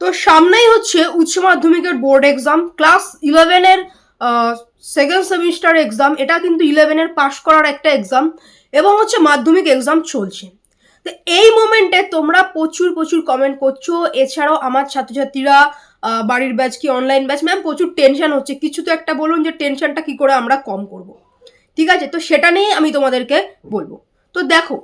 তো সামনেই হচ্ছে উচ্চ মাধ্যমিকের বোর্ড এক্সাম। ক্লাস ইলেভেনের সেকেন্ড সেমিস্টার এক্সাম, এটা কিন্তু ইলেভেনের পাশ করার একটা এক্সাম এবং হচ্ছে মাধ্যমিক এক্সাম চলছে। তো এই মোমেন্টে তোমরা প্রচুর প্রচুর কমেন্ট করছ। এছাড়াও আমার ছাত্রছাত্রীরা বাড়ির ব্যাচ কি অনলাইন ব্যাচ ম্যাম প্রচুর টেনশন হচ্ছে। কিছু তো একটা বলুন যে টেনশনটা কি করে আমরা কম করব। ঠিক আছে? তো সেটা নিয়েই আমি তোমাদেরকে বলব। তো দেখো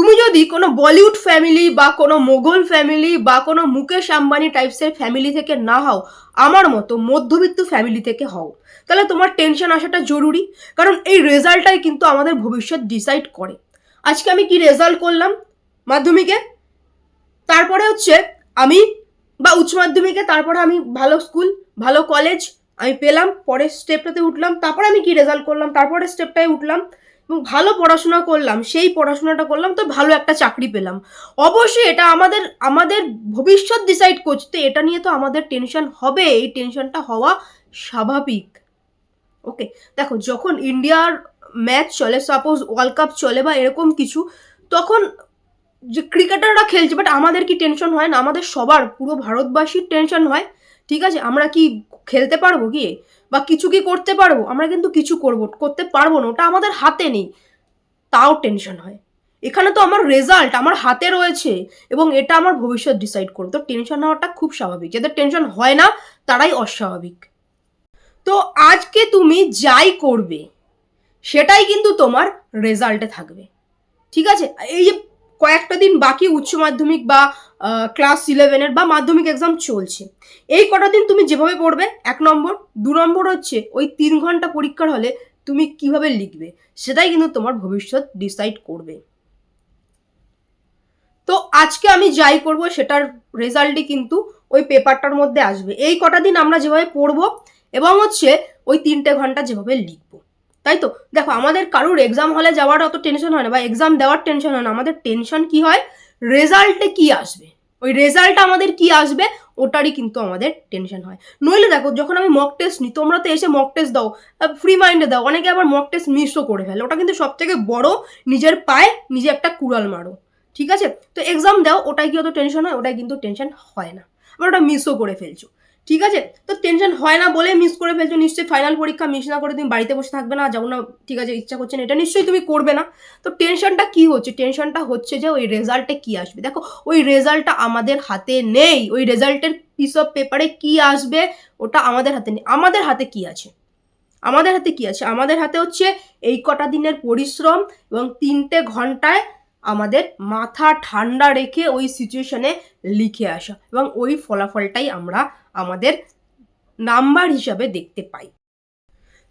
তুমি যদি কোনো বলিউড ফ্যামিলি বা কোনো মোগল ফ্যামিলি বা কোনো মুকেশ আম্বানি টাইপসের ফ্যামিলি থেকে না হও, আমার মতো মধ্যবিত্ত ফ্যামিলি থেকে হও, তাহলে তোমার টেনশন আসাটা জরুরি। কারণ এই রেজাল্টটাই কিন্তু আমাদের ভবিষ্যৎ ডিসাইড করে। আজকে আমি কি রেজাল্ট করলাম মাধ্যমিকে? তারপরে হচ্ছে আমি বা উচ্চ মাধ্যমিকে, তারপরে আমি ভালো স্কুল ভালো কলেজ আমি পেলাম, পরের স্টেপটাতে উঠলাম, তারপরে আমি কি রেজাল্ট করলাম? তারপরে স্টেপটায় উঠলাম। ভালো পড়াশোনা করলাম, সেই পড়াশোনাটা করলাম, তো ভালো একটা চাকরি পেলাম। অবশ্যই এটা আমাদের আমাদের ভবিষ্যৎ ডিসাইড করছে এটা নিয়ে তো আমাদের টেনশন হবে, এই টেনশনটা হওয়া স্বাভাবিক। ওকে দেখো, যখন ইন্ডিয়ার ম্যাচ চলে সাপোজ ওয়ার্ল্ড কাপ চলে বা এরকম কিছু, তখন যে ক্রিকেটাররা খেলছে বাট আমাদের কি টেনশন হয় না? আমাদের সবার, পুরো ভারতবাসীর টেনশন হয়। ঠিক আছে? আমরা কি খেলতে পারব গিয়ে বা কিছু কি করতে পারব? আমরা কিন্তু কিছু করব, করতে পারব না, ওটা আমাদের হাতে নেই। তাও টেনশন হয়। এখানে তো আমার রেজাল্ট আমার হাতে রয়েছে এবং এটা আমার ভবিষ্যৎ ডিসাইড করবে। তো টেনশন হওয়াটা খুব স্বাভাবিক। যাদের টেনশন হয় না, তারাই অস্বাভাবিক। তো আজকে তুমি যাই করবে, সেটাই কিন্তু তোমার রেজাল্টে থাকবে। ঠিক আছে? এই যে কয়েকটা দিন বাকি উচ্চ মাধ্যমিক বা ক্লাস ইলেভেনের বা মাধ্যমিক এক্সাম চলছে। এই কটা দিন তুমি যেভাবে পড়বে, এক নম্বর। দু নম্বর হচ্ছে, ওই তিন ঘণ্টা পরীক্ষার হলে তুমি কীভাবে লিখবে, সেটাই কিন্তু তোমার ভবিষ্যৎ ডিসাইড করবে। তো আজকে আমি যাই করব, সেটার রেজাল্টই কিন্তু ওই পেপারটার মধ্যে আসবে। এই কটা দিন আমরা যেভাবে পড়ব এবং হচ্ছে ওই তিনটে ঘণ্টা যেভাবে লিখব। তাই তো? দেখো, আমাদের কারোর এক্সাম হলে যাওয়ার অত টেনশন হয় না বা এক্সাম দেওয়ার টেনশন হয় না। আমাদের টেনশন কি হয়? রেজাল্টে কি আসবে? ওই রেজাল্ট আমাদের কি আসবে? ওটারই কিন্তু আমাদের টেনশন হয়। নইলে দেখো, যখন আমি মক টেস্ট নিই, তোমরা তো এসে মক টেস্ট দাও ফ্রি মাইন্ডে দাও, অনেকে আবার মক টেস্ট মিসও করে ফেলে। ওটা কিন্তু সব থেকে বড় নিজের পায়ে নিজে একটা কুড়াল মারো, ঠিক আছে? তো এক্সাম দাও, ওটাই কি অত টেনশন হয়? ওটাই কিন্তু টেনশন হয় না। আবার ওটা মিসও করে ফেলছো। ঠিক আছে? তো টেনশন হয় না বলে মিস করে ফেলছো, নিশ্চয়ই ফাইনাল পরীক্ষা মিস না করে তুমি বাড়িতে বসে থাকবে না, যাব না, ঠিক আছে, ইচ্ছা করছে না, এটা নিশ্চয়ই তুমি করবে না। তো টেনশনটা কি হচ্ছে? টেনশনটা হচ্ছে যে ওই রেজাল্টে কি আসবে? দেখো, ওই রেজাল্টটা আমাদের হাতে নেই, ওই রেজাল্টের পিস অফ পেপারে কি আসবে, ওটা আমাদের হাতে নেই। আমাদের হাতে কি আছে? আমাদের হাতে কি আছে? আমাদের হাতে হচ্ছে এই কটা দিনের পরিশ্রম এবং তিনটে ঘন্টায় আমাদের মাথা ঠান্ডা রেখে ওই সিচুয়েশনে লিখে আসা এবং ওই ফলাফলটাই আমরা আমাদের নাম্বার হিসাবে দেখতে পাই।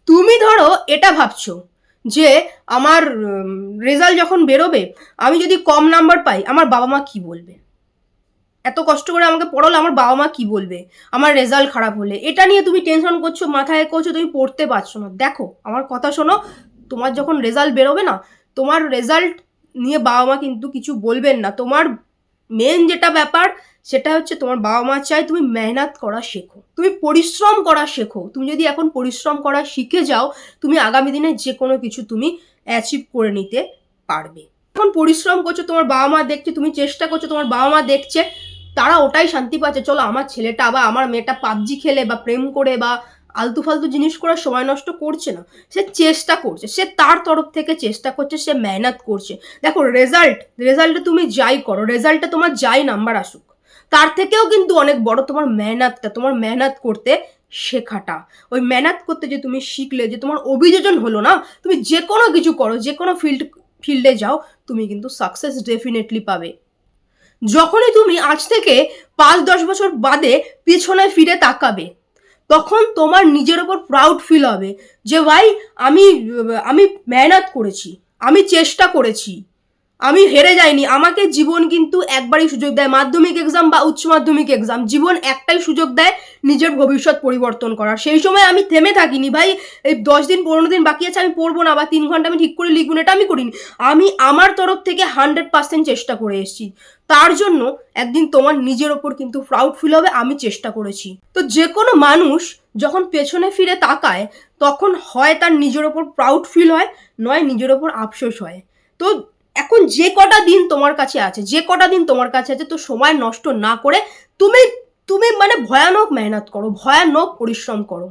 তুমি ধরো এটা ভাবছ যে আমার রেজাল্ট যখন বেরোবে, আমি যদি কম নাম্বার পাই, আমার বাবা মা কি বলবে? এত কষ্ট করে আমাকে পড়ালো আমার বাবা মা কি বলবে? আমার রেজাল্ট খারাপ হলে। এটা নিয়ে তুমি টেনশন করছ, মাথায় করছ, তুমি পড়তে পারছ না। দেখো, আমার কথা শোনো, তোমার যখন রেজাল্ট বেরোবে না, তোমার রেজাল্ট নিয়ে বাবা মা কিন্তু কিছু বলবেন না। তোমার মেন যেটা ব্যাপার সেটা হচ্ছে তোমার বাবা মা চায় তুমি মেহনত করা শেখো, তুমি পরিশ্রম করা শেখো, তুমি যদি এখন পরিশ্রম করা শিখে যাও, তুমি আগামী দিনে যে কোনো কিছু তুমি অ্যাচিভ করে নিতে পারবে। এখন পরিশ্রম করছ, তোমার বাবা মা দেখছে, তুমি চেষ্টা করছ, তোমার বাবা মা দেখছে, তারা ওটাই শান্তি পাচ্ছে, চলো আমার ছেলেটা বা আমার মেয়েটা পাবজি খেলে বা প্রেম করে বা আলতু ফালতু জিনিস করে সময় নষ্ট করছে না। সে চেষ্টা করছে, সে তার তরফ থেকে চেষ্টা করছে, সে মেহনত করছে। দেখো রেজাল্ট রেজাল্টে তুমি যাই করো রেজাল্টে তোমার যাই নাম্বার আসুক তার থেকেও কিন্তু অনেক বড় তোমার মেহনতটা, তোমার মেহনত করতে শেখাটা। ওই মেহনত করতে যে তুমি শিখলে, যে তোমার অভিযোজন হলো না, তুমি যে কোনো কিছু করো যে কোনো ফিল্ড ফিল্ডে যাও, তুমি কিন্তু সাকসেস ডেফিনেটলি পাবে। যখনই তুমি আজ থেকে পাঁচ, দশ বছর বাদে পিছনে ফিরে তাকাবে, তখন তোমার নিজের ওপর প্রাউড ফিল হবে যে, ভাই, আমি আমি মেহনত করেছি, আমি চেষ্টা করেছি। আমি হেরে যাইনি। আমাকে জীবন কিন্তু একবারই সুযোগ দেয়। মাধ্যমিক এক্সাম বা উচ্চ মাধ্যমিক এক্সাম জীবন একটাই সুযোগ দেয় নিজের ভবিষ্যৎ পরিবর্তন করার। সেই সময় আমি থেমে থাকিনি, ভাই। এই দশ দিন, পনেরো দিন বাকি আছে, আমি পড়ব না বা তিন ঘণ্টা আমি ঠিক করে লিখব না, এটা আমি করিনি। আমি আমার তরফ থেকে হান্ড্রেড পার্সেন্ট চেষ্টা করে এসেছি। তার জন্য একদিন তোমার নিজের ওপর কিন্তু প্রাউড ফিল হবে, আমি চেষ্টা করেছি। তো যে কোনো মানুষ যখন পেছনে ফিরে তাকায়, তখন হয় তার নিজের ওপর প্রাউড ফিল হয়, নয় নিজের ওপর আফসোস হয়। তো এখন যে কটা দিন তোমার কাছে আছে, যে কটা দিন তোমার কাছে আছে, তো সময় নষ্ট না করে তুমি তুমি মানে ভয়ানক মেহনত করো, ভয়ানক পরিশ্রম করো,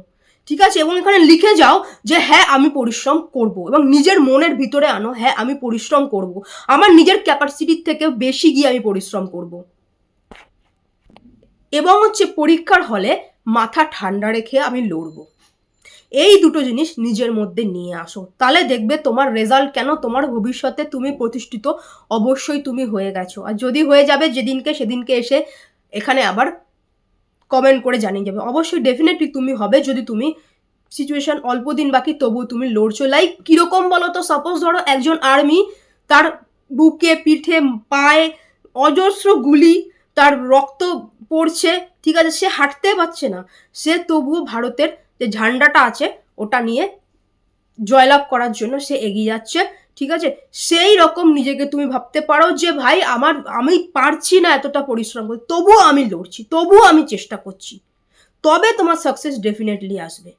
ঠিক আছে? এবং এখানে লিখে যাও যে হ্যাঁ আমি পরিশ্রম করব। এবং নিজের মনের ভিতরে আনো হ্যাঁ আমি পরিশ্রম করব। আমার নিজের ক্যাপাসিটির থেকে বেশি গিয়ে আমি পরিশ্রম করব। এবং হচ্ছে পরীক্ষার হলে মাথা ঠান্ডা রেখে আমি লড়বো। এই দুটো জিনিস নিজের মধ্যে নিয়ে আসো। তাহলে দেখবে তোমার রেজাল্ট কেন তোমার ভবিষ্যতে তুমি প্রতিষ্ঠিত অবশ্যই তুমি হয়ে গেছো। আর যদি হয়ে যাবে যেদিনকে সেদিনকে এসে এখানে আবার কমেন্ট করে জানিয়ে যাবে অবশ্যই ডেফিনেটলি তুমি হবে যদি তুমি সিচুয়েশন অল্প দিন বাকি তবুও তুমি লড়ছো। লাইক কীরকম বলো তো সাপোজ ধরো একজন আর্মি তার বুকে, পিঠে, পায়ে অজস্র গুলি, তার রক্ত পড়ছে, ঠিক আছে, সে হাঁটতে পারছে না। সে তবুও ভারতের যে ঝান্ডাটা আছে, ওটা নিয়ে জয়লাভ করার জন্য সে এগিয়ে যাচ্ছে, ঠিক আছে? সেই রকম নিজেকে তুমি ভাবতে পারো যে, ভাই, আমার, আমি পারছি না এতটা পরিশ্রম করতে তবুও আমি লড়ছি, তবুও আমি চেষ্টা করছি। তবে তোমার সাকসেস ডেফিনেটলি আসবে।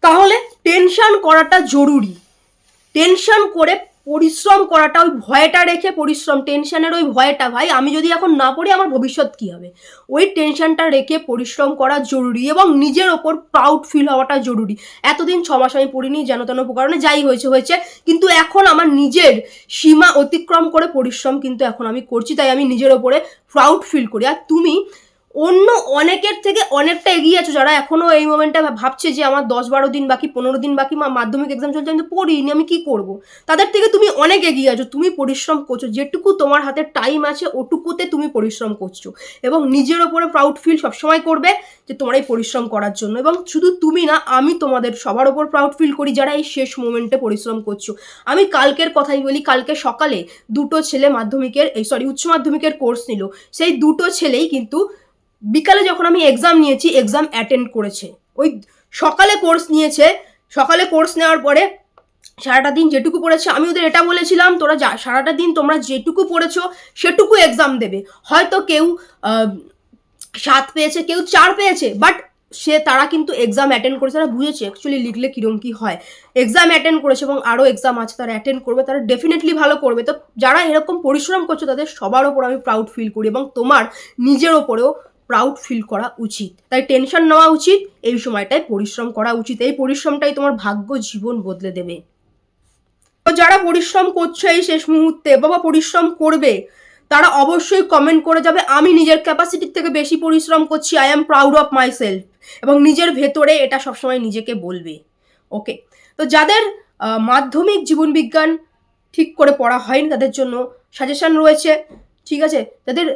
তাহলে টেনশন করাটা জরুরি। টেনশন করে পরিশ্রম করাটা, ওই ভয়টা রেখে পরিশ্রম টেনশনের ওই ভয়টা, ভাই, আমি যদি এখন না পড়ি, আমার ভবিষ্যৎ কী হবে? ওই টেনশনটা রেখে পরিশ্রম করা জরুরি এবং নিজের ওপর প্রাউড ফিল হওয়াটা জরুরি। এতদিন ছ মাস আমি পড়িনি, যেন তেন কারণে যাই হয়েছে হয়েছে, কিন্তু এখন আমার নিজের সীমা অতিক্রম করে পরিশ্রম কিন্তু এখন আমি করছি, তাই আমি নিজের ওপরে প্রাউড ফিল করি। আর তুমি অন্য অনেকের থেকে অনেকটা এগিয়ে আছো যারা এখনও এই মোমেন্টে ভাবছে যে আমার দশ বারো দিন বাকি, পনেরো দিন বাকি মাধ্যমিক এক্সাম চলছে, আমি তো পড়িনি, আমি কি করব? তাদের থেকে তুমি অনেক এগিয়ে আছো, তুমি পরিশ্রম করছ, যেটুকু তোমার হাতে টাইম আছে, ওটুকুতে তুমি পরিশ্রম করছ। এবং নিজের ওপরে প্রাউড ফিল সবসময় করবে যে তোমার এই পরিশ্রম করার জন্য। এবং শুধু তুমি না, আমি তোমাদের সবার ওপর প্রাউড ফিল করি যারা এই শেষ মোমেন্টে পরিশ্রম করছ। আমি কালকের কথাই বলি, কালকে সকালে দুটো ছেলে মাধ্যমিকের, এই সরি উচ্চ মাধ্যমিকের কোর্স নিল। সেই দুটো ছেলেই কিন্তু বিকালে যখন আমি এক্সাম নিয়েছি এক্সাম অ্যাটেন্ড করেছে। ওই সকালে কোর্স নিয়েছে, সকালে কোর্স নেওয়ার পরে সারাটা দিন যেটুকু পড়েছে, আমি ওদের এটা বলেছিলাম, তোরা যা, সারাটা দিন তোমরা যেটুকু পড়েছো, সেটুকু এক্সাম দেবে। হয়তো কেউ সাত পেয়েছে, কেউ চার পেয়েছে বাট সে, তারা কিন্তু এক্সাম অ্যাটেন্ড করেছে, তারা বুঝেছে অ্যাকচুয়ালি লিখলে কীরকম কী হয়। এক্সাম অ্যাটেন্ড করেছে এবং আরও এক্সাম আছে, তারা অ্যাটেন্ড করবে, তারা ডেফিনেটলি ভালো করবে। তো যারা এরকম পরিশ্রম করছে, তাদের সবার ওপর আমি প্রাউড ফিল করি এবং তোমার নিজের ওপরেও প্রাউড ফিল করা উচিত। তাই টেনশন নেওয়া উচিত, এই সময়টায় পরিশ্রম করা উচিত। এই পরিশ্রমটাই তোমার ভাগ্য জীবন বদলে দেবে। তো যারা পরিশ্রম করছে এই শেষ মুহূর্তে বাবা পরিশ্রম করবে, তারা অবশ্যই কমেন্ট করে যাবে, আমি নিজের ক্যাপাসিটির থেকে বেশি পরিশ্রম করছি I am proud of myself এবং নিজের ভেতরে এটা সবসময় নিজেকে বলবে। ওকে তো যাদের মাধ্যমিক জীবনবিজ্ঞান ঠিক করে পড়া হয়নি, তাদের জন্য সাজেশন রয়েছে। ঠিক আছে? যাদের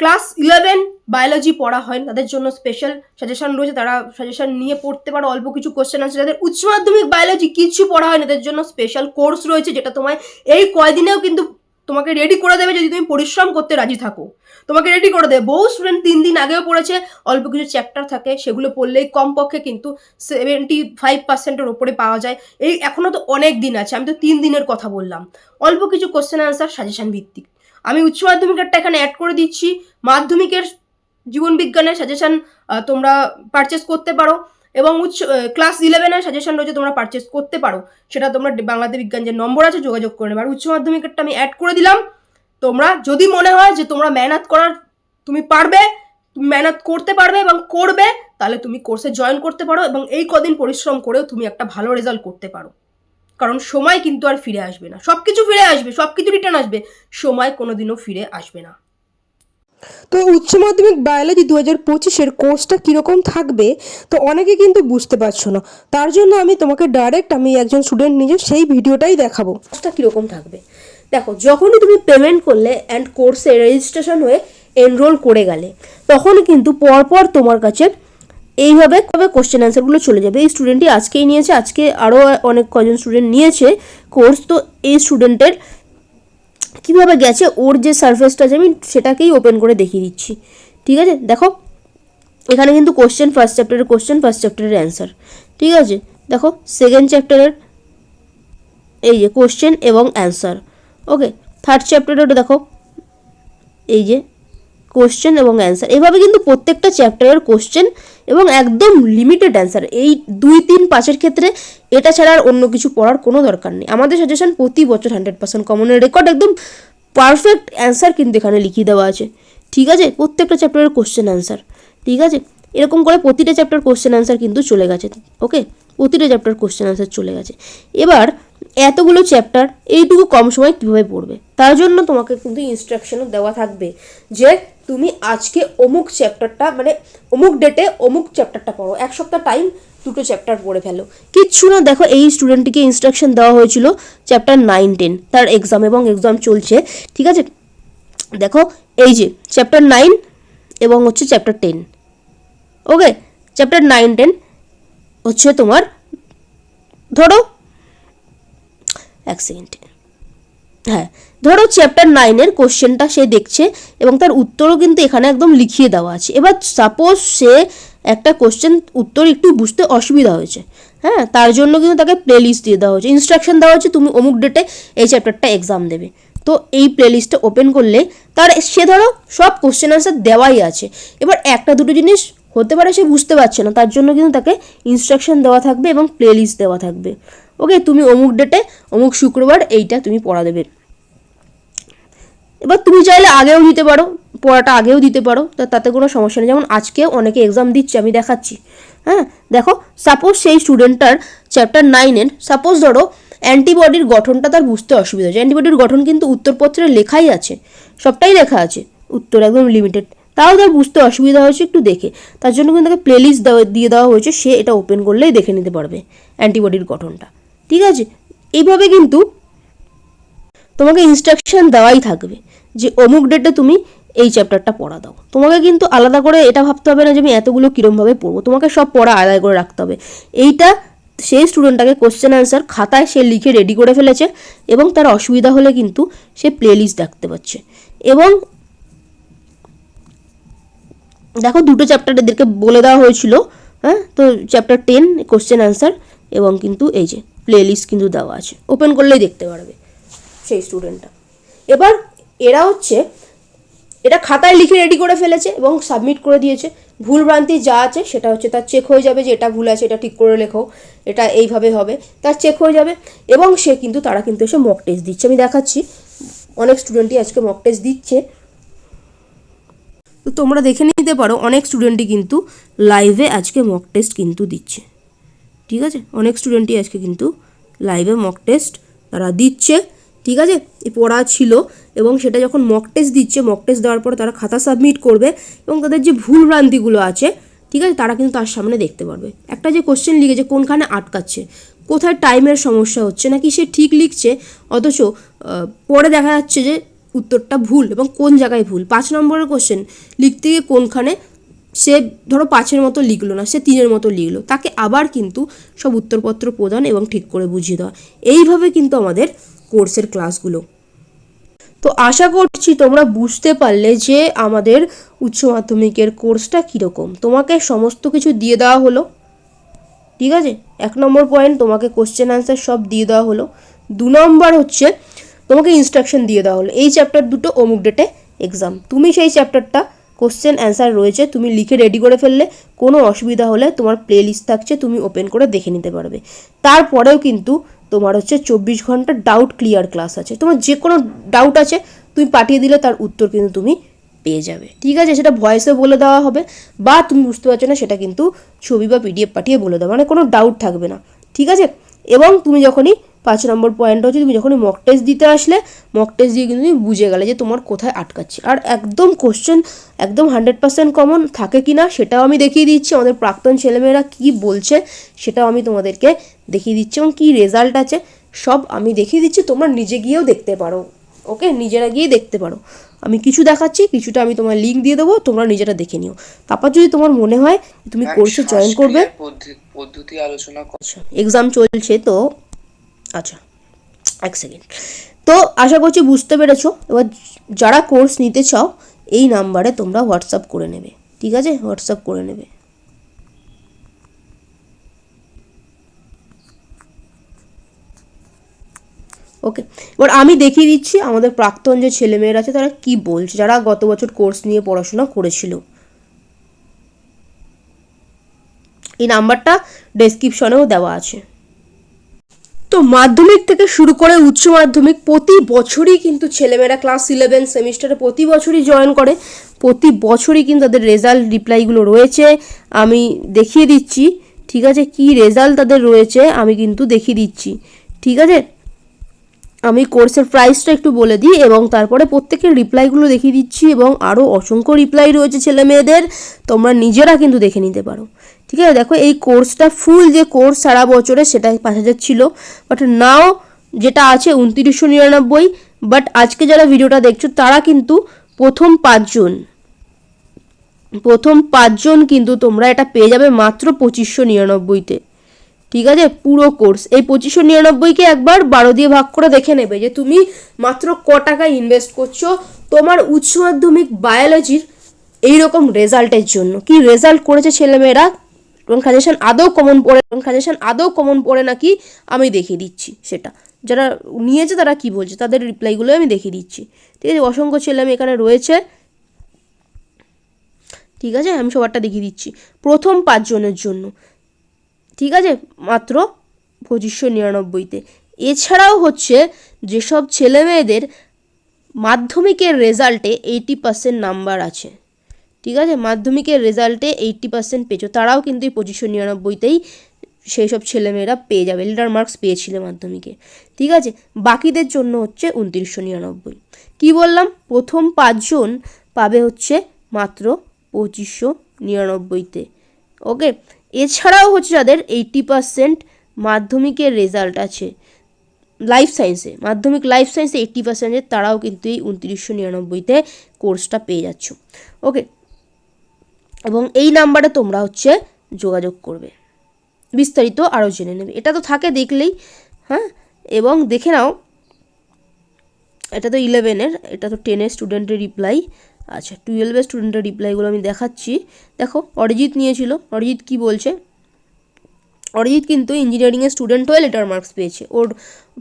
ক্লাস ইলেভেন বায়োলজি পড়া হয়, তাদের জন্য স্পেশাল সাজেশন রয়েছে, তারা সাজেশন নিয়ে পড়তে পারো, অল্প কিছু কোশ্চেন আছে, যাদের উচ্চ মাধ্যমিক বায়োলজি কিছু পড়া হয়নি, তাদের জন্য স্পেশাল কোর্স রয়েছে, যেটা তোমায় এই কয়দিনেও কিন্তু তোমাকে রেডি করে দেবে যদি তুমি পরিশ্রম করতে রাজি থাকো। তোমাকে রেডি করে দেবে। বহু স্টুডেন্ট তিন দিন আগেও পড়েছে, অল্প কিছু চ্যাপ্টার থাকে, সেগুলো পড়লেই কমপক্ষে কিন্তু সেভেন্টি ফাইভ পার্সেন্টের ওপরে পাওয়া যায়। এই এখনও তো অনেক দিন আছে, আমি তো তিন দিনের কথা বললাম। অল্প কিছু কোশ্চেন আনসার সাজেশন ভিত্তিক। আমি উচ্চ মাধ্যমিকেরটা এখানে অ্যাড করে দিচ্ছি। মাধ্যমিকের জীবনবিজ্ঞানের সাজেশন তোমরা পারচেস করতে পারো এবং উচ্চ ক্লাস ইলেভেনের সাজেশন রয়েছে, তোমরা পারচেস করতে পারো। সেটা তোমরা বাংলাদেশ বিজ্ঞান যে নম্বর আছে, যোগাযোগ করে নেবে। আর উচ্চ মাধ্যমিকেরটা আমি অ্যাড করে দিলাম। তোমরা, যদি মনে হয় যে তোমরা মেহনত করার, তুমি পারবে, তুমি মেহনত করতে পারবে এবং করবে, তাহলে তুমি কোর্সে জয়েন করতে পারো এবং এই কদিন পরিশ্রম করেও তুমি একটা ভালো রেজাল্ট করতে পারো। কারণ সময় কিন্তু আর ফিরে আসবে না। সব কিছু ফিরে আসবে সব কিছু রিটার্ন আসবে। সময় কোনোদিনও ফিরে আসবে না। তো উচ্চ মাধ্যমিক বায়োলজি দু হাজার পঁচিশের কোর্সটা কীরকম থাকবে, তো অনেকে কিন্তু বুঝতে পারছ না। তার জন্য আমি তোমাকে ডাইরেক্ট আমি একজন স্টুডেন্ট নিজে সেই ভিডিওটাই দেখাবো। কোর্সটা কীরকম থাকবে? দেখো, যখনই তুমি পেমেন্ট করলে অ্যান্ড কোর্সে রেজিস্ট্রেশন হয়ে এনরোল করে গেলে, তখনই কিন্তু পরপর তোমার কাছে এইভাবে কবে কোশ্চেন অ্যান্সারগুলো চলে যাবে? এই স্টুডেন্টই আজকেই নিয়েছে, আজকে আরও অনেক কজন স্টুডেন্ট নিয়েছে কোর্স তো এই স্টুডেন্টের কীভাবে গেছে? ওর যে সারফেসটা আছে, আমি সেটাকেই ওপেন করে দেখিয়ে দিচ্ছি। ঠিক আছে? দেখো, এখানে কিন্তু কোশ্চেন ফার্স্ট চ্যাপ্টারের কোশ্চেন ফার্স্ট চ্যাপ্টারের অ্যান্সার ঠিক আছে? দেখো সেকেন্ড চ্যাপ্টারের এই যে কোশ্চেন এবং অ্যান্সার ওকে থার্ড চ্যাপ্টারের দেখো, এই যে কোশ্চেন এবং অ্যান্সার এভাবে কিন্তু প্রত্যেকটা চ্যাপ্টারের কোশ্চেন এবং একদম লিমিটেড অ্যান্সার এই দুই, তিন, পাঁচের ক্ষেত্রে এটা ছাড়া আর অন্য কিছু পড়ার কোনো দরকার নেই। আমাদের সাজেশন প্রতি বছর হান্ড্রেড পার্সেন্ট কমনের রেকর্ড একদম পারফেক্ট অ্যান্সার কিন্তু এখানে লিখিয়ে দেওয়া আছে। ঠিক আছে? প্রত্যেকটা চ্যাপ্টারের কোশ্চেন অ্যান্সার ঠিক আছে? এরকম করে প্রতিটা চ্যাপ্টার কোশ্চেন অ্যান্সার কিন্তু চলে গেছে। ওকে প্রতিটা চ্যাপ্টার কোশ্চেন অ্যান্সার চলে গেছে। এবার এতগুলো চ্যাপ্টার এইটুকু কম সময় কীভাবে পড়বে? তার জন্য তোমাকে কিন্তু ইনস্ট্রাকশনও দেওয়া থাকবে যে তুমি আজকে অমুক চ্যাপ্টারটা মানে অমুক ডেটে অমুক চ্যাপ্টারটা পড়ো। এক সপ্তাহ টাইম দুটো চ্যাপ্টার পড়ে ফেলো। কিচ্ছু না, দেখো এই স্টুডেন্টটিকে ইনস্ট্রাকশন দেওয়া হয়েছিল চ্যাপ্টার নাইন টেন তার এক্সাম এবং এক্সাম চলছে, ঠিক আছে? দেখো, এই যে চ্যাপ্টার নাইন এবং হচ্ছে chapter ten okay chapter nine ten হচ্ছে তোমার, ধরো, এক সেকেন্ড হ্যাঁ ধরো চ্যাপ্টার নাইনের কোশ্চেনটা সে দেখছে এবং তার উত্তরও কিন্তু এখানে একদম লিখিয়ে দেওয়া আছে। এবার সাপোজ সে একটা কোশ্চেন উত্তর একটু বুঝতে অসুবিধা হয়েছে। হ্যাঁ তার জন্য কিন্তু তাকে প্লে লিস্ট দিয়ে দেওয়া হয়েছে। ইনস্ট্রাকশন দেওয়া হচ্ছে তুমি অমুক ডেটে এই চ্যাপ্টারটা এক্সাম দেবে। তো এই প্লে লিস্টটা ওপেন করলে তার সে ধরো সব কোশ্চেন আনসার দেওয়াই আছে। এবার একটা দুটো জিনিস হতে পারে সে বুঝতে পারছে না, তার জন্য কিন্তু তাকে ইনস্ট্রাকশন দেওয়া থাকবে এবং প্লে লিস্ট দেওয়া থাকবে। ওকে তুমি অমুক ডেটে অমুক শুক্রবার এইটা তুমি পড়া দেবে। এবার তুমি চাইলে আগেও দিতে পারো, পড়াটা আগেও দিতে পারো, তা তাতে কোনো সমস্যা নেই। যেমন আজকেও অনেকে এক্সাম দিচ্ছে, আমি দেখাচ্ছি। হ্যাঁ দেখো সাপোজ সেই স্টুডেন্টটার চ্যাপ্টার নাইনের সাপোজ ধরো অ্যান্টিবডির গঠনটা তার বুঝতে অসুবিধা হচ্ছে অ্যান্টিবডির গঠন কিন্তু উত্তরপত্রে লেখাই আছে, সবটাই লেখা আছে, উত্তর একদম লিমিটেড তাও তার বুঝতে অসুবিধা হয়েছে একটু দেখে। তার জন্য কিন্তু তাকে প্লেলিস্ট দেওয়া, দিয়ে দেওয়া হয়েছে, সে এটা ওপেন করলেই দেখে নিতে পারবে অ্যান্টিবডির গঠনটা। ঠিক আছে? এইভাবে কিন্তু তোমাকে ইনস্ট্রাকশন দেওয়াই থাকবে যে অমুক ডেটে তুমি এই চ্যাপ্টারটা পড়া দাও। তোমাকে কিন্তু আলাদা করে এটা ভাবতে হবে না যে আমি এতগুলো কীরমভাবে পড়ব। তোমাকে সব পড়া আদায় করে রাখতে হবে। এইটা সেই স্টুডেন্টটাকে কোশ্চেন অ্যান্সার খাতায় সে লিখে রেডি করে ফেলেছে এবং তার অসুবিধা হলে কিন্তু সে প্লে লিস্ট দেখতে পাচ্ছে। এবং দেখো দুটো চ্যাপ্টার এদেরকে বলে দেওয়া হয়েছিল হ্যাঁ? তো চ্যাপ্টার টেন কোশ্চেন অ্যান্সার এবং কিন্তু এই যে প্লে লিস্ট কিন্তু দেওয়া আছে। ওপেন করলেই দেখতে পারবে। সেই স্টুডেন্টটা এবার এরা হচ্ছে, এটা খাতায় লিখে রেডি করে ফেলেছে এবং সাবমিট করে দিয়েছে। ভুল ভ্রান্তি যা আছে সেটা হচ্ছে তার চেক হয়ে যাবে যে এটা ভুল আছে, এটা ঠিক করে লেখো, এটা এইভাবে হবে, তার চেক হয়ে যাবে এবং সে কিন্তু, তারা কিন্তু এসে মক টেস্ট দিচ্ছে। আমি দেখাচ্ছি, অনেক স্টুডেন্টই আজকে মক টেস্ট দিচ্ছে। তো তোমরা দেখে নিতে পারো, অনেক স্টুডেন্টই কিন্তু লাইভে আজকে মক টেস্ট কিন্তু দিচ্ছে। ঠিক আছে? অনেক স্টুডেন্টই আজকে কিন্তু লাইভে মক টেস্ট তারা দিচ্ছে। ঠিক আছে? পড়া ছিল এবং সেটা যখন মক টেস্ট দিচ্ছে মক টেস্ট দেওয়ার পর তারা খাতা সাবমিট করবে এবং তাদের যে ভুল ভ্রান্তিগুলো আছে, ঠিক আছে? তারা কিন্তু তার সামনে দেখতে পারবে। একটা যে কোশ্চেন লিখেছে, কোনখানে আটকাচ্ছে? কোথায় টাইমের সমস্যা হচ্ছে? নাকি সে ঠিক লিখছে? অথচ পরে দেখা যাচ্ছে যে উত্তরটা ভুল এবং কোন জায়গায় ভুল? পাঁচ নম্বরের কোশ্চেন লিখতে গিয়ে কোনখানে সে ধরো পাঁচের মতো লিখলো না, সে তিনের মতো লিখলো, তাকে আবার কিন্তু সব উত্তরপত্র প্রদান এবং ঠিক করে বুঝিয়ে দেওয়া। এইভাবে কিন্তু আমাদের কোর্সের ক্লাসগুলো তো আশা করছি তোমরা বুঝতে পারলে যে আমাদের উচ্চ মাধ্যমিকের কোর্সটা কীরকম। তোমাকে সমস্ত কিছু দিয়ে দেওয়া হলো। ঠিক আছে? এক নম্বর পয়েন্ট তোমাকে কোশ্চেন অ্যান্সার সব দিয়ে দেওয়া হলো। দু নম্বর হচ্ছে তোমাকে ইনস্ট্রাকশন দিয়ে দেওয়া হলো। এই চ্যাপ্টার দুটো অমুক ডেটে এক্সাম তুমি সেই চ্যাপ্টারটা কোশ্চেন অ্যান্সার রয়েছে, তুমি লিখে রেডি করে ফেললে, কোনো অসুবিধা হলে তোমার প্লে লিস্ট থাকছে, তুমি ওপেন করে দেখে নিতে পারবে। তারপরেও কিন্তু তোমার হচ্ছে চব্বিশ ঘণ্টা ডাউট ক্লিয়ার ক্লাস আছে। তোমার যে কোনো ডাউট আছে, তুমি পাঠিয়ে দিলে তার উত্তর কিন্তু তুমি পেয়ে যাবে। ঠিক আছে? সেটা ভয়েসে বলে দেওয়া হবে বা তুমি বুঝতে পারছ না, সেটা কিন্তু ছবি বা পিডিএফ পাঠিয়ে বলে দেওয়া মানে কোনো ডাউট থাকবে না। ঠিক আছে? এবং তুমি যখনই পাঁচ নম্বর পয়েন্ট হচ্ছে তুমি যখন মক টেস্ট দিতে আসলে মক টেস্ট দিয়ে কিন্তু তুমি বুঝে গেলে যে তোমার কোথায় আটকাচ্ছে। আর একদম কোশ্চেন একদম হান্ড্রেড পার্সেন্ট কমন থাকে কি না সেটাও আমি দেখিয়ে দিচ্ছি। আমাদের প্রাক্তন ছেলেমেয়েরা কী বলছে সেটাও আমি তোমাদেরকে দেখিয়ে দিচ্ছি এবং কী রেজাল্ট আছে সব আমি দেখিয়ে দিচ্ছি। তোমরা নিজে গিয়েও দেখতে পারো ওকে নিজেরা গিয়ে দেখতে পারো। আমি কিছু দেখাচ্ছি কিছুটা আমি তোমার লিঙ্ক দিয়ে দেবো তোমরা নিজেরা দেখে নিও। তারপর যদি তোমার মনে হয় তুমি কোর্সে জয়েন করবে। পদ্ধতি- আলোচনা কর আচ্ছা এক্সাম চলছে তো। আচ্ছা এক সেকেন্ড তো আশা করছি বুঝতে পেরেছ। এবার যারা কোর্স নিতে চাও, এই নাম্বারে তোমরা হোয়াটসঅ্যাপ করে নেবে। ঠিক আছে? হোয়াটসঅ্যাপ করে নেবে। ওকে এবার আমি দেখিয়ে দিচ্ছি আমাদের প্রাক্তন যে ছেলেমেয়েরা আছে, তারা কি বলছে। যারা গত বছর কোর্স নিয়ে পড়াশোনা করেছিল। এই নাম্বারটা ডেসক্রিপশনেও দেওয়া আছে। তো মাধ্যমিক থেকে শুরু করে উচ্চ মাধ্যমিক প্রতি বছরই কিন্তু ছেলেমেয়েরা ক্লাস ইলেভেন সেমিস্টারে প্রতি বছরই জয়েন করে। প্রতি বছরই কিন্তু তাদের রেজাল্ট রিপ্লাইগুলো রয়েছে। আমি দেখিয়ে দিচ্ছি, ঠিক আছে? কি রেজাল্ট তাদের রয়েছে আমি কিন্তু দেখিয়ে দিচ্ছি। ঠিক আছে? আমি কোর্সের প্রাইসটা একটু বলে দিই এবং তারপরে প্রত্যেকের রিপ্লাইগুলো দেখিয়ে দিচ্ছি এবং আরও অসংখ্য রিপ্লাই রয়েছে ছেলে মেয়েদের। তোমরা নিজেরা কিন্তু দেখে নিতে পারো। ঠিক আছে? দেখো, এই কোর্সটা ফুল যে কোর্স সারা বছরে সেটা পাঁচ হাজার ছিল। বাট নাও যেটা আছে উনত্রিশশো নিরানব্বই। বাট আজকে যারা ভিডিওটা দেখছ, তারা কিন্তু প্রথম পাঁচজন প্রথম পাঁচজন কিন্তু তোমরা এটা পেয়ে যাবে মাত্র পঁচিশশো নিরানব্বইতে। ঠিক আছে? পুরো কোর্স এই পঁচিশশো নিরানব্বইকে একবার বারো দিয়ে ভাগ করে দেখে নেবে যে তুমি মাত্র ক টাকা ইনভেস্ট করছ। তোমার উচ্চ মাধ্যমিক বায়োলজির এইরকম রেজাল্টের জন্য। কি রেজাল্ট করেছে ছেলেমেয়েরা? এবং সাজেশন আদৌ কমন পড়ে এবং সাজেশন আদৌ কমন পড়ে নাকি আমি দেখিয়ে দিচ্ছি সেটা। যারা নিয়েছে তারা কি বলছে? তাদের রিপ্লাইগুলো আমি দেখিয়ে দিচ্ছি। ঠিক আছে? অসংখ্য ছেলে মেয়ে এখানে রয়েছে। ঠিক আছে? আমি সবারটা দেখিয়ে দিচ্ছি। প্রথম পাঁচজনের জন্য। ঠিক আছে? মাত্র পঁচিশশো নিরানব্বইতে। এছাড়াও হচ্ছে যেসব ছেলে মেয়েদের মাধ্যমিকের রেজাল্টে এইটি পার্সেন্ট নাম্বার আছে। ঠিক আছে? মাধ্যমিকের রেজাল্টে এইট্টি পার্সেন্ট পেয়েছ। তারাও কিন্তু এই পঁচিশশো নিরানব্বইতেই সেই সব ছেলেমেয়েরা পেয়ে যাবে। লিডার মার্কস পেয়েছিল মাধ্যমিকে। ঠিক আছে? বাকিদের জন্য হচ্ছে উনত্রিশশো নিরানব্বই। কী বললাম? প্রথম পাঁচজন পাবে হচ্ছে মাত্র পঁচিশশো নিরানব্বইতে। ওকে? এছাড়াও হচ্ছে যাদের এইট্টি পার্সেন্ট মাধ্যমিকের রেজাল্ট আছে। লাইফ সায়েন্সে মাধ্যমিক লাইফ সায়েন্সে এইট্টি পার্সেন্টের তারাও কিন্তু এই উনত্রিশশো নিরানব্বইতে কোর্সটা পেয়ে যাচ্ছ। ওকে এবং এই নাম্বারে তোমরা হচ্ছে যোগাযোগ করবে। বিস্তারিত আরও জেনে নেবে। এটা তো থাকে দেখলেই হ্যাঁ? এবং দেখে নাও, এটা তো ইলেভেনের এটা তো টেনের স্টুডেন্টের রিপ্লাই আচ্ছা টুয়েলভের স্টুডেন্টের রিপ্লাইগুলো আমি দেখাচ্ছি। দেখো, অরিজিৎ নিয়েছিল। অরিজিৎ কি বলছে? অরিজিৎ কিন্তু ইঞ্জিনিয়ারিংয়ের স্টুডেন্ট হয়ে লেটার মার্কস পেয়েছে। ওর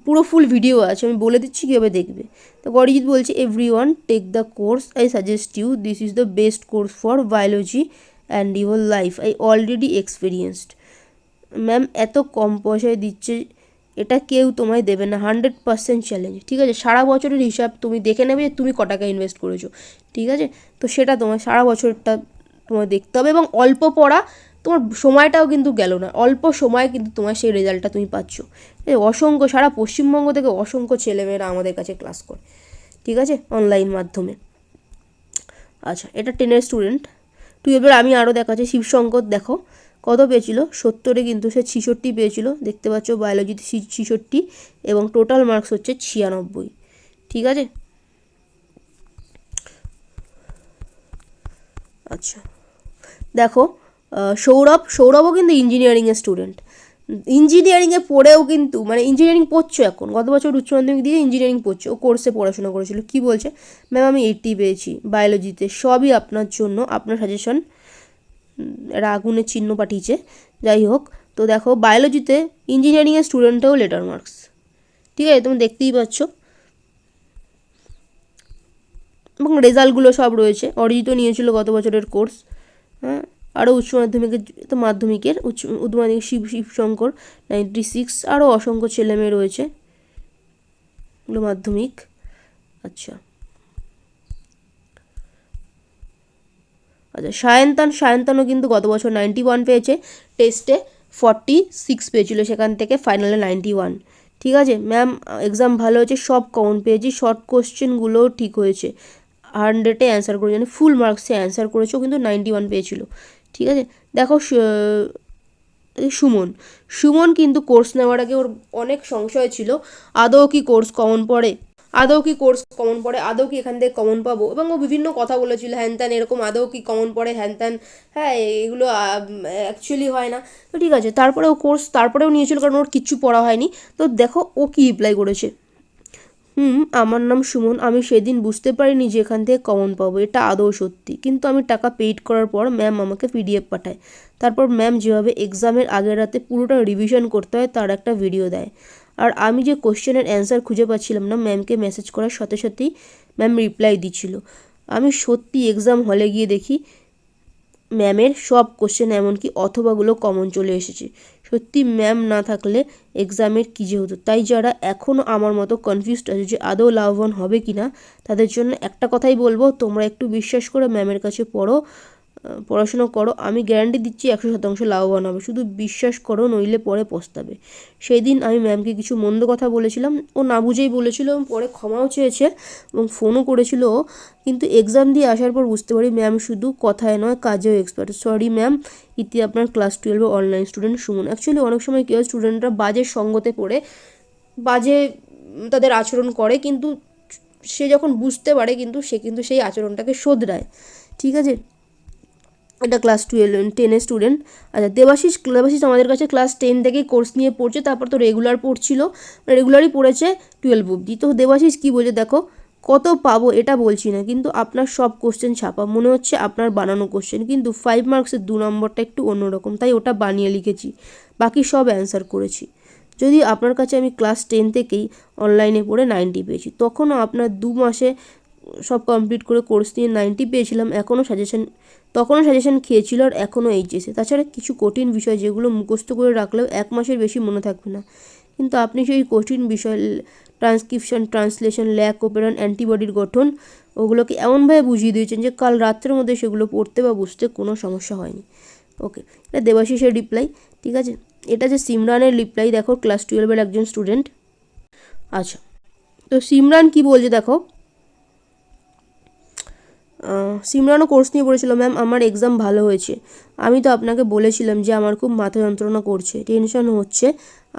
পুরো ফুল ভিডিও আছে, আমি বলে দিচ্ছি কীভাবে দেখবে। তো অরিজিৎ বলছে everyone take the course I suggest you this is the best course for biology and your life I already experienced ma'am এত কম পয়সায় দিচ্ছে এটা কেউ তোমায় দেবে না হান্ড্রেড পার্সেন্ট চ্যালেঞ্জ ঠিক আছে? সারা বছরের হিসাব তুমি দেখে নেবে যে তুমি ক টাকা ইনভেস্ট করেছ, ঠিক আছে? তো সেটা তোমার সারা বছরটা তোমার দেখতে হবে এবং অল্প পড়া তোমার সময়টাও কিন্তু গেল না, অল্প সময়ে কিন্তু তোমার সেই রেজাল্টটা তুমি পাচ্ছ। অসংখ্য, সারা পশ্চিমবঙ্গ থেকে অসংখ্য ছেলেমেয়েরা আমাদের কাছে ক্লাস করে, ঠিক আছে? অনলাইন মাধ্যমে। আচ্ছা এটা টেনের স্টুডেন্ট টুয়েলভের আমি আরও দেখাচ্ছি, শিবশঙ্কর দেখো। কত পেয়েছিল? সত্তরে কিন্তু সে ছিষট্টি পেয়েছিল। দেখতে পাচ্ছ বায়োলজিতে ছিষট্টি এবং টোটাল মার্কস হচ্ছে ছিয়ানব্বই। ঠিক আছে? আচ্ছা। দেখো সৌরভ, সৌরভও কিন্তু ইঞ্জিনিয়ারিংয়ের স্টুডেন্ট ইঞ্জিনিয়ারিংয়ে পড়েও কিন্তু মানে ইঞ্জিনিয়ারিং পড়ছো এখন। গত বছর উচ্চ মাধ্যমিক দিয়ে ইঞ্জিনিয়ারিং পড়ছো। ও কোর্সে পড়াশোনা করেছিল। কি বলছে? ম্যাম আমি এইটটি পেয়েছি। বায়োলজিতে সবই আপনার জন্য, আপনার সাজেশন একটা আগুনের চিহ্ন পাঠিয়েছে। যাই হোক, তো দেখো বায়োলজিতে ইঞ্জিনিয়ারিংয়ের স্টুডেন্টেও লেটার মার্কস ঠিক আছে তুমি দেখতেই পাচ্ছ। এবং রেজাল্টগুলো সব রয়েছে। অরিজিতও নিয়েছিল গত বছরের কোর্স হ্যাঁ আরও উচ্চ মাধ্যমিকের তো মাধ্যমিকের, উচ্চ উচ্চ মাধ্যমিক শিব, শিবশঙ্কর নাইনটি সিক্স আরও অসংখ্য ছেলেমেয়ে রয়েছে। মাধ্যমিক। আচ্ছা। আচ্ছা সায়ন্তান, সায়ন্তানও কিন্তু গত বছর নাইনটি ওয়ান পেয়েছে টেস্টে ফর্টি সিক্স পেয়েছিলো সেখান থেকে ফাইনালে নাইনটি ওয়ান ঠিক আছে? ম্যাম এক্সাম ভালো হয়েছে, সব কমন পেয়েছি শর্ট কোশ্চেনগুলোও ঠিক হয়েছে। হান্ড্রেডে অ্যান্সার করেছে মানে ফুল মার্কসে অ্যান্সার করেছেও কিন্তু নাইনটি ওয়ান পেয়েছিল। ঠিক আছে? দেখো সুমন। সুমন কিন্তু কোর্স নেওয়ার আগে ওর অনেক সংশয় ছিল, আদৌ কি কোর্স কমন পড়ে? আদৌ কি কোর্স কমন পড়ে? আদৌ কি এখান থেকে কমন পাবো? এবং ও বিভিন্ন কথা বলেছিল, হ্যান ত্যান এরকম, আদৌ কি কমন পড়ে? হ্যান ত্যান হ্যাঁ এগুলো অ্যাকচুয়ালি হয় না। তো ঠিক আছে তারপরে ও কোর্স তারপরেও নিয়েছিল কারণ ওর কিচ্ছু পড়া হয়নি। তো দেখো ও কি রিপ্লাই করেছে। হুম, আমার নাম সুমন, আমি সেদিন বুঝতে পারিনি যে এখান থেকে কমন পাবো, এটা আদৌ সত্যি। কিন্তু আমি টাকা পেইড করার পর ম্যাম আমাকে পিডিএফ পাঠায়। তারপর ম্যাম যেভাবে এক্সামের আগের রাতে পুরোটা রিভিশন করতে হয়, তার একটা ভিডিও দেয়। আর আমি যে কোশ্চেনের অ্যান্সার খুঁজে পাচ্ছিলাম না ম্যামকে মেসেজ করার সাথে সাথেই ম্যাম রিপ্লাই দিচ্ছিল। আমি সত্যি এক্সাম হলে গিয়ে দেখি ম্যামের সব কোশ্চেন এমনকি অথবাগুলো কমন চলে এসেছে। সত্যি ম্যাম না থাকলে এক্সামের কী যে হতো? তাই যারা এখনও আমার মতো কনফিউজড আছে যে আদৌ লাভবান হবে কি না তাদের জন্য একটা কথাই বলব, তোমরা একটু বিশ্বাস করে ম্যামের কাছে পড়ো। পড়াশোনা করো, আমি গ্যারান্টি দিচ্ছি একশো শতাংশ লাভবান হবে। শুধু বিশ্বাস করো, নইলে পরে পস্তাবে। সেই দিন আমি ম্যামকে কিছু মন্দ কথা বলেছিলাম। ও না বুঝেই বলেছিল এবং পরে ক্ষমাও চেয়েছে এবং ফোনও করেছিল ও। কিন্তু এক্সাম দিয়ে আসার পর বুঝতে পারি ম্যাম শুধু কথায় নয়, কাজেও এক্সপার্ট সরি ম্যাম ইতি আপনার ক্লাস টুয়েলভে অনলাইন স্টুডেন্ট সুমন। অ্যাকচুয়ালি অনেক সময় কেউ স্টুডেন্টরা বাজে সঙ্গতে পড়ে, বাজে তাদের আচরণ করে, কিন্তু সে যখন বুঝতে পারে, কিন্তু সে কিন্তু সেই আচরণটাকে শোধরায়। ঠিক আছে? এটা ক্লাস টুয়েলভ টেনের স্টুডেন্ট আচ্ছা দেবাশিস দেবাশিস আমাদের কাছে ক্লাস টেন থেকেই কোর্স নিয়ে পড়ছে, তারপর তো রেগুলার পড়ছিল। রেগুলারই পড়েছে টুয়েলভ অবধি। তো দেবাশিস কী বলছে দেখো, কত পাবো এটা বলছি না, কিন্তু আপনার সব কোশ্চেন ছাপা। মনে হচ্ছে আপনার বানানো কোশ্চেন কিন্তু ফাইভ মার্কসের দু নম্বরটা একটু অন্যরকম, তাই ওটা বানিয়ে লিখেছি। বাকি সব অ্যান্সার করেছি। যদি আপনার কাছে আমি ক্লাস টেন থেকেই অনলাইনে পড়ে নাইনটি পেয়েছি, তখনও আপনার দু মাসে সব কমপ্লিট করে কোর্স নিয়ে নাইনটি পেয়েছিলাম, এখনও সাজেশন তখনও সাজেশন খেয়েছিল আর এখনও এইচএসে। তাছাড়া কিছু কঠিন বিষয় যেগুলো মুখস্থ করে রাখলেও এক মাসের বেশি মনে থাকবে না। কিন্তু আপনি সেই কঠিন বিষয় ট্রান্সক্রিপশন ট্রান্সলেশন ল্যাক ওপেরন অ্যান্টিবডির গঠন, ওগুলোকে এমনভাবে বুঝিয়ে দিয়েছেন যে কাল রাত্রের মধ্যে সেগুলো পড়তে বা বুঝতে কোনো সমস্যা হয়নি। ওকে, এটা দেবাশিসের রিপ্লাই ঠিক আছে? এটা যে সিমরানের রিপ্লাই দেখো ক্লাস টুয়েলভের একজন স্টুডেন্ট আচ্ছা তো সিমরান কি বলছে, দেখো? সিমরানও কোর্স নিয়ে পড়েছিল ম্যাম আমার এক্সাম ভালো হয়েছে। আমি তো আপনাকে বলেছিলাম যে আমার খুব মাথা যন্ত্রণা করছে টেনশন হচ্ছে।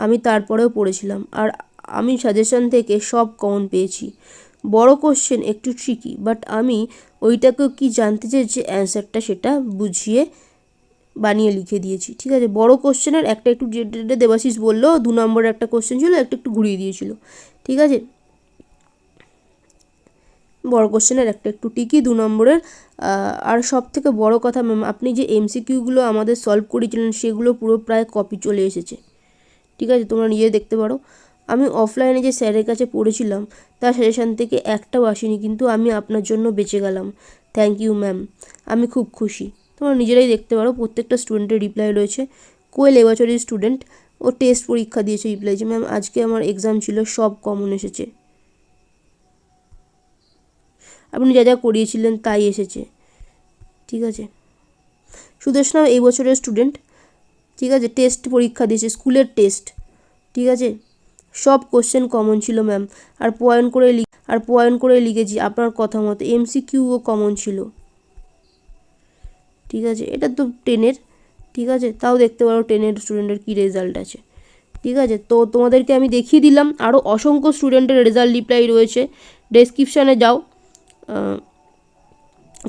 আমি তারপরেও পড়েছিলাম। আর আমি সাজেশন থেকে সব কমন পেয়েছি। বড় কোশ্চেন একটু ট্রিকি বাট আমি ওইটাকেও কি জানতে চেয়েছি অ্যান্সারটা সেটা বুঝিয়ে বানিয়ে লিখে দিয়েছি, ঠিক আছে? বড় কোশ্চেনের একটা একটু দেবাশিস বলল, দু নম্বরের একটা কোশ্চেন ছিল, একটা একটু ঘুরিয়ে দিয়েছিল, ঠিক আছে? বড় কোশ্চেনের একটা একটু টিকি, দু নম্বরের আর সব থেকে বড় কথা ম্যাম, আপনি যে এমসিকিউগুলো আমাদের সলভ করেছিলেন সেগুলো পুরো প্রায় কপি চলে এসেছে। ঠিক আছে, তোমরা নিজে দেখতে পারো। আমি অফলাইনে যে স্যারের কাছে পড়েছিলাম, তার সাজেশান থেকে একটাও আসেনি, কিন্তু আমি আপনার জন্য বেঁচে গেলাম। থ্যাংক ইউ ম্যাম আমি খুব খুশি। তোমরা নিজেরাই দেখতে পারো, প্রত্যেকটা স্টুডেন্টের রিপ্লাই রয়েছে। কোয়েল এবছরের স্টুডেন্ট ও টেস্ট পরীক্ষা দিয়েছে রিপ্লাই যে ম্যাম আজকে আমার এক্সাম ছিল, সব কমন এসেছে। আপনি যা যা করিয়েছিলেন তাই এসেছে। ঠিক আছে? সুদেশনাম এই বছরের স্টুডেন্ট ঠিক আছে? টেস্ট পরীক্ষা দিয়েছে, স্কুলের টেস্ট ঠিক আছে? সব কোশ্চেন কমন ছিল ম্যাম আর পয়েন্ট করে লিখ আর পয়েন্ট করে লিখেছি আপনার কথা মতো। এমসিকিউও কমন ছিল। ঠিক আছে? এটা তো টেনের ঠিক আছে? তাও দেখতে পারো টেনের স্টুডেন্টের কী রেজাল্ট আছে। ঠিক আছে? তো তোমাদেরকে আমি দেখিয়ে দিলাম। আরও অসংখ্য স্টুডেন্টের রেজাল্ট রিপ্লাই রয়েছে। ডেসক্রিপশানে যাও।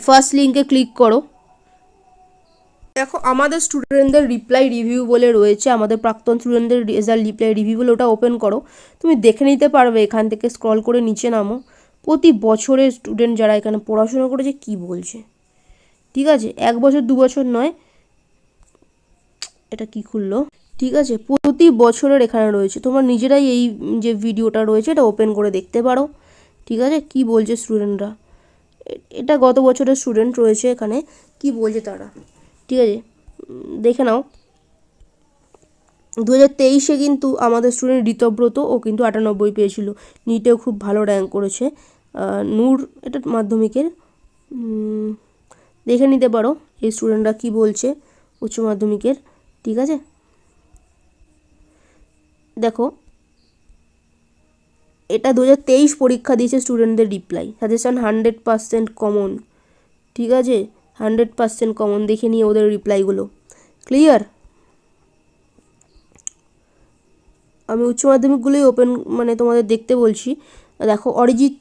ফার্স্ট লিঙ্কে ক্লিক করো। দেখো, আমাদের স্টুডেন্টদের রিপ্লাই রিভিউ বলে রয়েছে, আমাদের প্রাক্তন স্টুডেন্টদের রেজাল্ট রিপ্লাই রিভিউ বলে ওটা ওপেন করো। তুমি দেখে নিতে পারবে, এখান থেকে স্ক্রল করে নিচে নামো। প্রতি বছরের স্টুডেন্ট যারা এখানে পড়াশোনা করেছে, কি বলছে? ঠিক আছে? এক বছর, দু বছর নয়। এটা কি খুললো? ঠিক আছে? প্রতি বছরের এখানে রয়েছে। তোমরা নিজেরাই এই যে ভিডিওটা রয়েছে, এটা ওপেন করে দেখতে পারো। ঠিক আছে? কি বলছে স্টুডেন্টরা এটা গত বছরের স্টুডেন্ট রয়েছে এখানে, কি বলছে তারা? ঠিক আছে দেখে নাও। দু হাজার তেইশে কিন্তু আমাদের স্টুডেন্ট ঋতব্রত, ও কিন্তু আটানব্বই পেয়েছিল। নিটেও খুব ভালো র্যাঙ্ক করেছে। নূর, এটা মাধ্যমিকের দেখে নিতে পারো এই স্টুডেন্টরা কি বলছে উচ্চ মাধ্যমিকের, ঠিক আছে? দেখো এটা দু হাজার তেইশ পরীক্ষা দিয়েছে স্টুডেন্টদের reply suggestion hundred percent common ঠিক আছে? হান্ড্রেড পার্সেন্ট কমন দেখে নিয়ে ওদের রিপ্লাইগুলো ক্লিয়ার আমি উচ্চ মাধ্যমিকগুলোই ওপেন মানে তোমাদের দেখতে বলছি। দেখো, অরিজিৎ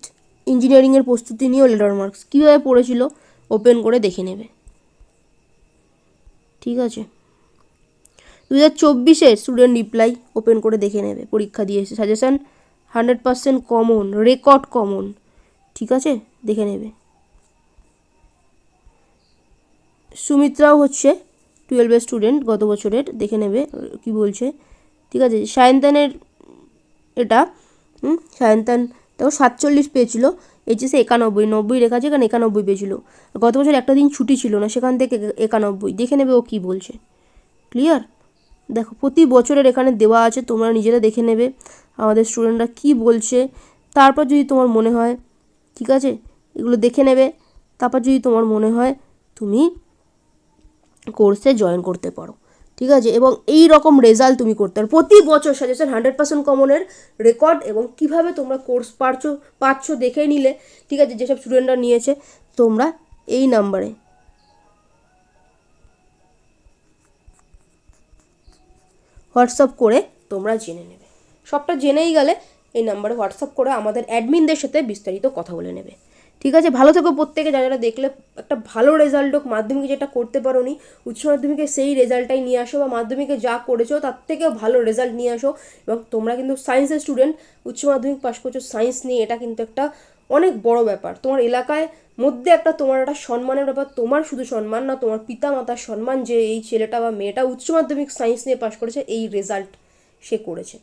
ইঞ্জিনিয়ারিংয়ের প্রস্তুতি নিয়েও লেটার মার্কস কীভাবে পড়েছিল? ওপেন করে দেখে নেবে। ঠিক আছে? দু হাজার চব্বিশে স্টুডেন্ট রিপ্লাই ওপেন করে দেখে নেবে। পরীক্ষা দিয়েছে। Suggestion hundred percent common, record common. ঠিক আছে? দেখে নেবে। সুমিত্রাও হচ্ছে টুয়েলভের স্টুডেন্ট, গত বছরের দেখে নেবে, কি বলছে। ঠিক আছে? সায়ন্তানের এটা সায়ন্তান, দেখো সাতচল্লিশ পেয়েছিল এইচএসে একানব্বই, নব্বই রেখা আছে এখানে একানব্বই পেয়েছিল। গত বছর একটা দিন ছুটি ছিল না, সেখান থেকে একানব্বই। দেখে নেবে ও কী বলছে। ক্লিয়ার দেখো, প্রতি বছরের এখানে দেওয়া আছে, তোমরা নিজেরা দেখে নেবে। আমাদের স্টুডেন্টরা কি বলছে, তারপর যদি তোমার মনে হয়, ঠিক আছে? এগুলো দেখে নেবে, তারপর যদি তোমার মনে হয় তুমি কোর্সে জয়েন করতে পারো, ঠিক আছে? এবং এই রকম রেজাল্ট তুমি করতে পারো। প্রতি বছর সাজেশন হান্ড্রেড পার্সেন্ট কমনের রেকর্ড এবং কীভাবে তোমরা কোর্স পারছ, পাচ্ছ দেখে নিলে, ঠিক আছে? যেসব স্টুডেন্টরা নিয়েছে, তোমরা এই নাম্বারে হোয়াটসঅ্যাপ করে তোমরা জেনে নেবে। সবটা জেনেই গেলে এই নাম্বারে হোয়াটসঅ্যাপ করে আমাদের অ্যাডমিনদের সাথে বিস্তারিত কথা বলে নেবে। ঠিক আছে? ভালো থেকো প্রত্যেকে। যারা যারা দেখলে একটা ভালো রেজাল্ট হোক, মাধ্যমিকে যেটা করতে পারো নি, উচ্চ মাধ্যমিকে সেই রেজাল্টটাই নিয়ে আসো বা মাধ্যমিকে যা করেছ তার থেকেও ভালো রেজাল্ট নিয়ে আসো এবং তোমরা কিন্তু সায়েন্সের স্টুডেন্ট উচ্চ মাধ্যমিক পাশ করছ সায়েন্স নিয়ে, এটা কিন্তু একটা অনেক বড় ব্যাপার। তোমার এলাকায় মধ্যে একটা তোমার একটা সম্মানের ব্যাপার, তোমার শুধু সম্মান না, তোমার পিতা মাতার সম্মান যে এই ছেলেটা বা মেয়েটা উচ্চ মাধ্যমিক সায়েন্স নিয়ে পাশ করেছে, এই রেজাল্ট সে করেছে।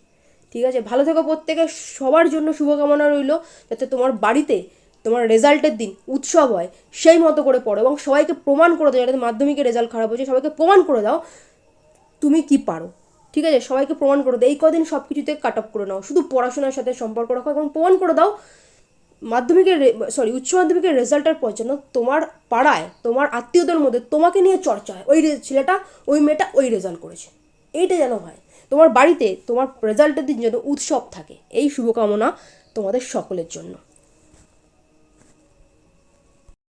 ঠিক আছে? ভালো থেকো প্রত্যেকে। সবার জন্য শুভকামনা রইল, যাতে তোমার বাড়িতে তোমার রেজাল্টের দিন উৎসব হয়। সেই মতো করে পড়ো এবং সবাইকে প্রমাণ করে দাও, যাতে মাধ্যমিকের রেজাল্ট খারাপ হয়েছে, সবাইকে প্রমাণ করে দাও তুমি কি পারো। ঠিক আছে? সবাইকে প্রমাণ করে দাও, এই কদিন সব কিছুতে কাট অফ করে নাও। শুধু পড়াশোনার সাথে সম্পর্ক রাখো এবং প্রমাণ করে দাও মাধ্যমিকের সরি উচ্চ মাধ্যমিকের রেজাল্টের পর যেন তোমার পাড়ায়, তোমার আত্মীয়দের মধ্যে তোমাকে নিয়ে চর্চা হয়। ওই ছেলেটা, ওই মেয়েটা ওই রেজাল্ট করেছে। এইটা যেন হয়। তোমার বাড়িতে তোমার রেজাল্টের দিন যেন উৎসব থাকে। এই শুভকামনা তোমাদের সকলের জন্য।